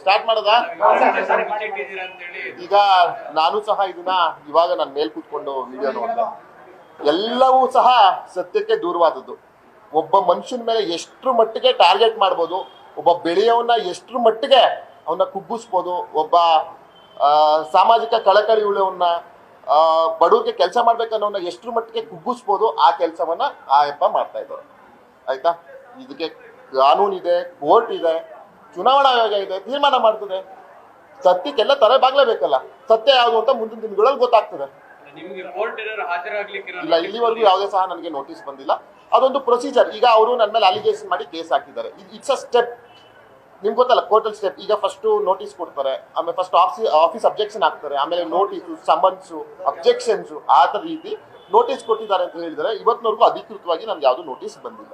Start ಮಾಡದ? ಈಗ ನಾನು ಸಹ ಇದನ್ನ ಇವಾಗ ನಾನು ಮೇಲ್ ಕೂತ್ಕೊಂಡು ವಿಡಿಯೋ ನೋಡಿದೆ. ಎಲ್ಲವೂ ಸಹ ಸತ್ಯಕ್ಕೆ ದೂರವಾದದ್ದು. ಒಬ್ಬ ಮನುಷ್ಯನ ಮೇಲೆ ಎಷ್ಟರ ಮಟ್ಟಿಗೆ ಟಾರ್ಗೆಟ್ ಮಾಡ್ಬೋದು ಒಬ್ಬ ಬೆಳೆಯವನ್ನ ಎಷ್ಟರ ಮಟ್ಟಿಗೆ ಅವನ್ನ ಕುಗ್ಗಿಸ್ಬೋದು ಒಬ್ಬ ಸಾಮಾಜಿಕ ಕಳಕಳಿ ಉಳ್ಳವನ್ನ ಬಡವರಿಗೆ ಬಡವ್ರಿಗೆ ಕೆಲಸ ಮಾಡ್ಬೇಕನ್ನೋನ್ನ ಎಷ್ಟರ ಮಟ್ಟಿಗೆ ಕುಗ್ಗಿಸ್ಬೋದು ಆ ಕೆಲಸವನ್ನ ಆ ಯಪ್ಪ ಮಾಡ್ತಾ ಇದ್ದಾರೆ. ಆಯ್ತಾ? ಇದಕ್ಕೆ ಕಾನೂನಿದೆ ಕೋರ್ಟ್ ಇದೆ. ಚುನಾವಣಾ ಆಯೋಗ ಇದೆ ತೀರ್ಮಾನ ಮಾಡ್ತದೆ. ಸತ್ಯಕ್ಕೆಲ್ಲ ತಲೆ ಬಾಗ್ಲೇಬೇಕಲ್ಲ ಸತ್ಯ ಯಾವುದು ಅಂತ ಮುಂದಿನ ದಿನಗಳಲ್ಲಿ ಗೊತ್ತಾಗ್ತದೆ. ಇಲ್ಲ ಇಲ್ಲಿವರೆಗೂ ಯಾವುದೇ ಸಹ ನನಗೆ ನೋಟಿಸ್ ಬಂದಿಲ್ಲ. ಅದೊಂದು ಪ್ರೊಸೀಜರ್ ಈಗ ಅವರು ನನ್ನ ಮೇಲೆ ಅಲಿಗೇಷನ್ ಮಾಡಿ ಕೇಸ್ ಹಾಕಿದ್ದಾರೆ. ಇಟ್ಸ್ ಅ ಸ್ಟೆಪ್ ನಿಮ್ಗೆ ಗೊತ್ತಲ್ಲ ಕೋರ್ಟಲ್ ಸ್ಟೆಪ್ ಈಗ ಫಸ್ಟ್ ನೋಟಿಸ್ ಕೊಡ್ತಾರೆ. ಆಮೇಲೆ ಫಸ್ಟ್ ಆಫೀಸ್ ಆಫೀಸ್ ಅಬ್ಜೆಕ್ಷನ್ ಹಾಕ್ತಾರೆ. ಆಮೇಲೆ ನೋಟಿಸು ಸಮನ್ಸು ಅಬ್ಜೆಕ್ಷನ್ಸು ಆ ಥರ ರೀತಿ ನೋಟಿಸ್ ಕೊಟ್ಟಿದ್ದಾರೆ ಅಂತ ಹೇಳಿದರೆ ಇವತ್ತಿನವರೆಗೂ ಅಧಿಕೃತವಾಗಿ ನನಗೆ ಯಾವುದು ನೋಟಿಸ್ ಬಂದಿಲ್ಲ.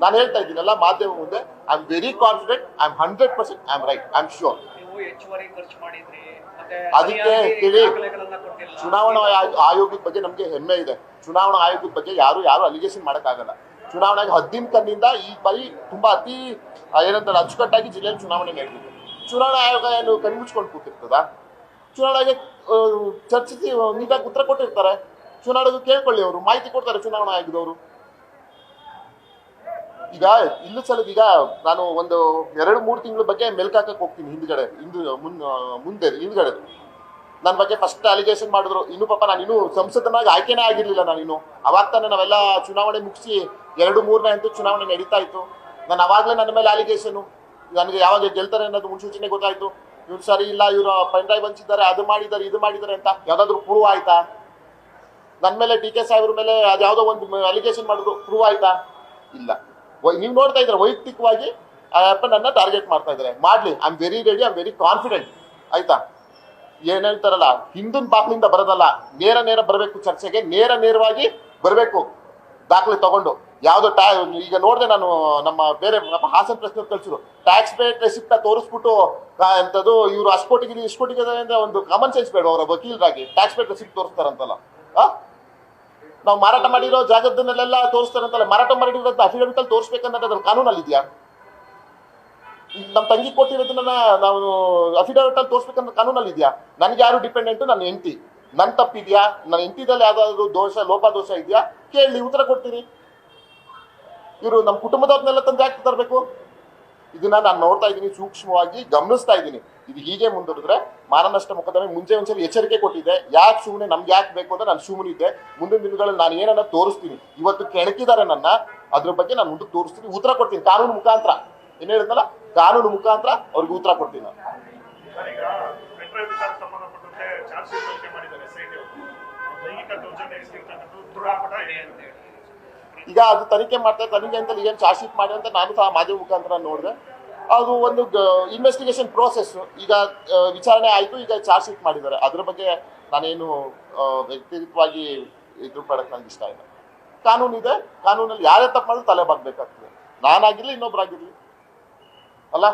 ನಾನು ಹೇಳ್ತಾ ಇದ್ದೀನಲ್ಲ ಮಾಧ್ಯಮ ಮುಂದೆ I am very confident I am hundred percent I am right I am sure ಅದಕ್ಕೆ ಕೇಳಿ. ಚುನಾವಣಾ ಆಯೋ- ಆಯೋಗದ ಬಗ್ಗೆ ನಮಗೆ ಹೆಮ್ಮೆ ಇದೆ. ಚುನಾವಣಾ ಆಯೋಗದ ಬಗ್ಗೆ ಯಾರು ಯಾರು ಅಲಿಗೇಷನ್ ಮಾಡೋಕ್ಕಾಗಲ್ಲ. ಹದ್ದಿನ ಕಣ್ಣಿಂದ ಈ ಬಾರಿ ತುಂಬಾ ಅತಿ ಏನಂತಾರೆ ಅಚ್ಚುಕಟ್ಟಾಗಿ ಜಿಲ್ಲೆಯಲ್ಲಿ ಚುನಾವಣೆ ನಡೆದಿದೆ. ಚುನಾವಣಾ ಆಯೋಗ ಏನು ಕಣ್ಮುಚ್ಕೊಂಡು ಕೂತಿರ್ತದ? ಚುನಾವಣೆಗೆ ಚರ್ಚಿಸಿ ನೀಟಾಗಿ ಉತ್ತರ ಕೊಟ್ಟಿರ್ತಾರೆ. ಚುನಾವಣೆಗೂ ಕೇಳ್ಕೊಳ್ಳಿ ಅವರು ಮಾಹಿತಿ ಕೊಡ್ತಾರೆ ಚುನಾವಣಾ ಆಯೋಗದವರು. ಈಗ ಇಲ್ಲೂ ಸಲದ ಈಗ ನಾನು ಒಂದು ಎರಡು, ಮೂರು ತಿಂಗಳ ಬಗ್ಗೆ ಮೆಲ್ಕಾಕಕ್ಕೆ ಹೋಗ್ತೀನಿ ಹಿಂದ್ಗಡೆ, ಹಿಂದ್, ಮುನ್ ಮುಂದೆ, ಹಿಂದ್ಗಡೆ. ನನ್ನ ಬಗ್ಗೆ ಫಸ್ಟ್ ಅಲಿಗೇಷನ್ ಮಾಡಿದ್ರು. ಇನ್ನು ಪಾಪ ನಾನು ಇನ್ನೂ ಸಂಸದನಾಗಿ ಆಯ್ಕೆನೇ ಆಗಿರ್ಲಿಲ್ಲ ನಾನು ಇನ್ನು. ಅವಾಗ ತಾನೇ ನಾವೆಲ್ಲ ಚುನಾವಣೆ ಮುಗಿಸಿ ಎರಡು, ಮೂರನೇ ಹಂತ ಚುನಾವಣೆ ನಡೀತಾ ಇತ್ತು. ನಾನು ಅವಾಗಲೇ ನನ್ನ ಮೇಲೆ ಅಲಿಗೇಷನು ನನಗೆ ಯಾವಾಗ ಗೆಲ್ತಾರೆ ಅನ್ನೋದು ಮುನ್ಸೂಚನೆ ಗೊತ್ತಾಯ್ತು. ಇವ್ರು ಸರಿ ಇಲ್ಲ, ಇವರು ಪೈನ್ ಡ್ರೈವ್ ಹಂಚಿದ್ದಾರೆ, ಅದು ಮಾಡಿದ್ದಾರೆ, ಇದು ಮಾಡಿದ್ದಾರೆ ಅಂತ ಯಾವ್ದಾದ್ರು ಪ್ರೂವ್ ಆಯ್ತಾ? ನನ್ನ ಮೇಲೆ ಡಿ ಕೆ ಸಾಹೇಬ್ರ ಮೇಲೆ ಅದ್ಯಾವುದೋ ಒಂದು ಅಲಿಗೇಷನ್ ಮಾಡಿದ್ರು ಪ್ರೂವ್ ಆಯ್ತಾ? ಇಲ್ಲ. ನೀವು ನೋಡ್ತಾ ಇದ್ರೆ ವೈಯಕ್ತಿಕವಾಗಿ ಆ ನನ್ನ ಟಾರ್ಗೆಟ್ ಮಾಡ್ತಾ ಇದ್ದಾರೆ. ಮಾಡಲಿ I am very ready I am very confident ಆಯ್ತಾ? ಏನ್ ಹೇಳ್ತಾರಲ್ಲ, ಹಿಂದಿನ ಬಾಕ್ಲಿಂದ ಬರೋದಲ್ಲ, ನೇರ ನೇರ ಬರಬೇಕು ಚರ್ಚೆಗೆ, ನೇರ ನೇರವಾಗಿ ಬರಬೇಕು. ದಾಖಲೆ ತಗೊಂಡು. ಯಾವ್ದು ಈಗ ನೋಡಿದೆ ನಾನು ನಮ್ಮ ಬೇರೆ ನಮ್ಮ ಹಾಸನ ಪ್ರಶ್ನೆ ಕಳ್ಸಿದ್ರು ಟ್ಯಾಕ್ಸ್ ಪೇ ರೆಸಿಪ್ಟ್ ತೋರಿಸ್ಬಿಟ್ಟು ಎಂಥದ್ದು ಇವರು ಅಷ್ಟು ಕೋಟಿಗೆ, ಇಷ್ಟು ಕೋಟಿಗೆ ಒಂದು ಕಾಮನ್ ಸೆನ್ಸ್ ಬೇಡ, ಅವರ ವಕೀಲರಾಗಿ. ಟ್ಯಾಕ್ಸ್ ಪೇ ರೆಸಿಪ್ಟ್ ತೋರಿಸ್ತಾರಂತಲ್ಲ. ಆ? ನಾವು ಮಾರಾಟ ಮಾಡಿರೋ ಜಾಗದನ್ನೆಲ್ಲ ತೋರಿಸ್ತಾರಂತಲ್ಲ ಮಾರಾಟ ಮಾಡಿರೋದ್ ಅಫಿಡವಿಟ್ ಅಲ್ಲಿ ತೋರಿಸ್ಬೇಕನ್ನೋದು ಅದ್ರ ಕಾನೂನಲ್ಲಿ ಇದೆಯಾ ನಮ್ಮ ತಂಗಿ ಕೊಟ್ಟಿರೋದನ್ನ ನಾವು ಅಫಿಡವಿಟ್ ಅಲ್ಲಿ ತೋರಿಸ್ಬೇಕಂದ್ರೆ ಕಾನೂನಲ್ಲಿ ಇದೆಯಾ ನನ್ಗೆ ಯಾರು ಡಿಪೆಂಡೆಂಟ್ ನನ್ನ ಹೆಂಡತಿ. ನನ್ ತಪ್ಪಿದ್ಯಾ? ನನ್ನ ಹೆಂಡತಿದಲ್ಲಿ ಯಾವ್ದಾದ್ರು ದೋಷ, ಲೋಪ ದೋಷ ಇದೆಯಾ? ಕೇಳಿ, ಉತ್ತರ ಕೊಡ್ತೀನಿ. ಇವರು ನಮ್ಮ ಕುಟುಂಬದವ್ರನ್ನೆಲ್ಲ ತಂದು ಯಾಕೆ ತರಬೇಕು? ಇದನ್ನ ನಾನು ನೋಡ್ತಾ ಇದ್ದೀನಿ, ಸೂಕ್ಷ್ಮವಾಗಿ ಗಮನಿಸ್ತಾ ಇದ್ದೀನಿ. ಇದು ಹೀಗೆ ಮುಂದುವರೆದ್ರೆ ಮಾನನಷ್ಟ ಮೊಕದ್ದಮೆ ಮುಂಚೆ ಮುಂಚೆ ಎಚ್ಚರಿಕೆ ಕೊಟ್ಟಿದ್ದೆ. ಯಾಕೆ ಸುಮ್ಮನೆ ನಮ್ಗೆ ಯಾಕೆ ಬೇಕು ಅಂತ ನಾನು ಸುಮ್ಮನಿದ್ದೆ ಮುಂದಿನ ದಿನಗಳಲ್ಲಿ ನಾನು ಏನನ್ನ ತೋರಿಸ್ತೀನಿ. ಇವತ್ತು ಕೆಣಕಿದ್ದಾರೆ ನನ್ನ, ಅದ್ರ ಬಗ್ಗೆ ನಾನು ಮುಂದಕ್ಕೆ ತೋರಿಸ್ತೀನಿ, ಉತ್ತರ ಕೊಡ್ತೀನಿ, ಕಾನೂನು ಮುಖಾಂತರ. ಏನ್ ಹೇಳಿದ್ನಲ್ಲ? ಕಾನೂನು ಮುಖಾಂತರ ಅವ್ರಿಗೆ ಉತ್ತರ ಕೊಡ್ತೀನಿ ನಾನು. ಈಗ ಅದು ತನಿಖೆ ಮಾಡ್ತಾ ತನಿಖೆ ಅಂತ ಏನು ಚಾರ್ಜ್ ಶೀಟ್ ಮಾಡಿ ಅಂತ ನಾನು ಸಹ ಮಾಧ್ಯಮ ಮುಖಾಂತರ ನೋಡಿದೆ. ಅದು ಒಂದು ಇನ್ವೆಸ್ಟಿಗೇಷನ್ ಪ್ರೋಸೆಸ್ ಈಗ ವಿಚಾರಣೆ ಆಯಿತು, ಈಗ ಚಾರ್ಜ್ ಶೀಟ್ ಮಾಡಿದ್ದಾರೆ. ಅದ್ರ ಬಗ್ಗೆ ನಾನೇನು ವ್ಯಕ್ತಿಗತವಾಗಿ ಇದ್ರ ಪಡಕ್ಕೆ ನಂಗೆ ಇಷ್ಟ ಇಲ್ಲ. ಕಾನೂನು ಇದೆ. ಕಾನೂನಲ್ಲಿ ಯಾರೇ ತಪ್ಪು ಮಾಡಿದ್ರು ತಲೆ ಬಾಗ್ಬೇಕಾಗ್ತದೆ. ನಾನಾಗಿರ್ಲಿ ಇನ್ನೊಬ್ಬರಾಗಿರ್ಲಿ ಅಲ್ಲ?